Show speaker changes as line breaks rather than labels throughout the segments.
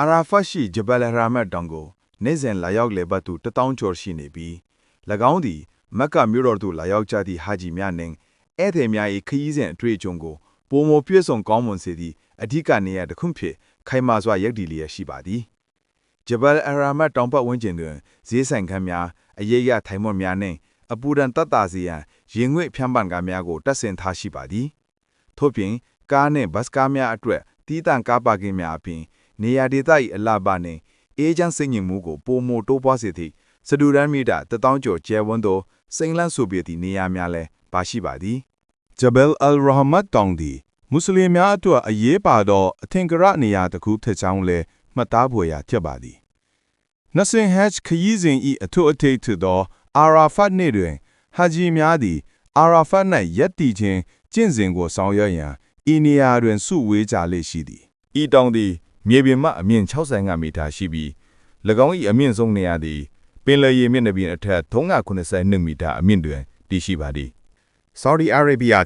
အာရာဖတ်ရှိဂျဘလ်ရာမတ်တောင်ကိုနေ့စဉ်လာရောက်လေပတ်သူတထောင်ကျော်ရှိနေပြီး၎င်းသည်မက္ကမြို့တော်သို့လာရောက်ကြသည့်ဟာဂျီများနှင့်ဧည့်သည်များ၏ခရီးစဉ်အတွေ့အကြုံကိုပုံမပြည့်စုံကောင်းမွန်စေသည့်အဓိကနေရာတစ်ခုဖြင့်ခိုင်မာစွာယက်တည်လျက်ရှိပါသည်ဂျဘလ်အရာမတ်တောင်ပတ်ဝန်းကျင်တွင်ဈေးဆိုင်ခန်းများအရေးရထိုင်မွန်များနှင့်အပူဒဏ်တတ်တာစီရန်ရင်ငွေ့ဖြန့်ပန်းကားများကိုတပ်ဆင်ထားရှိပါသည်ထို့ပြင်ကားနှင့်ဘတ်စကားများအတွက်တီးတန့်ကားပါကင်များအပြင် နေရာဒေသ၏အလားပါနှင့်အေဂျင့်စိတ်ညစ်မှုကိုပုံမတိုးပွားစေသည့်စတူဒန်မီတာတထောင်ကျော်ကျဲဝန်းသောစိန်လန့်ဆိုပြသည့်နေရာများလည်းပါရှိပါသည်
ဂျဘယ်အယ်ရာဟမတ်တောင်သည်မွတ်စလင်များအတွက်အရေးပါသောအထင်ကရနေရာတစ်ခုဖြစ်ကြောင်းလည်းမှတ်သားဖွယ်ရာဖြစ်ပါသည်နဆင်ဟက်ခရီးစဉ်၏အထွတ်အထိပ်ထသောအာရာဖတ်နေ့တွင်ဟာဂျီများသည်အာရာဖတ်၌ရက်တည်ခြင်းကျင့်စဉ်ကိုဆောင်ရွက်ရန်ဤနေရာတွင်စုဝေးကြလေ့ရှိသည်
ဤတောင်သည် မြေပြင်မှအမြင့်65မီတာရှိပြီး၎င်း၏အမြင့်ဆုံးနေရာသည်ပင်လယ်ရေမျက်နှာပြင်အထက်392မီတာအမြင့်တွင်တည်ရှိပါသည်
ဆော်ဒီအာရေဗျ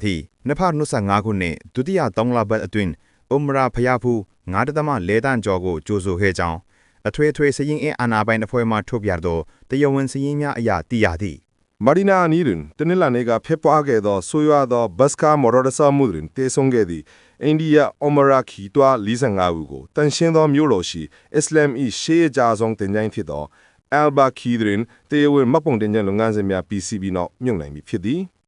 2025ခုနှစ်ဒုတိယ3လပတ်အတွင်းအုမရာဖျားဖူး9.4တန်းကျော်ကိုကြိုဆိုခဲ့ကြောင်းအထွေထွေစရင်အင်အာနာပိုင်အဖွဲ့မှထုတ်ပြသောတရားဝင်စရင်များအရာသိရသည်
မာရီနာအနီးတွင်တနင်္လာနေ့ကဖျက်ပွားခဲ့သောဆိုးရွားသောဘတ်စကားမော်တော်တဆမှုတွင်တေဆုံးခဲ့သည့်အိန္ဒိယအမရာခီတွာ45ဦးကိုတန်ရှင်းသောမြို့တော်ရှိအစ္စလာမ်၏ရှေးအကြဆုံးတင်ကြိုင်းဖြစ်သောအယ်ဘာခီတွင်တေဝင်မတ်ပုံတင်ကြလုပ်ငန်းစဉ်များ PCB နောက်မြုံနိုင်ပြီဖြစ်သည်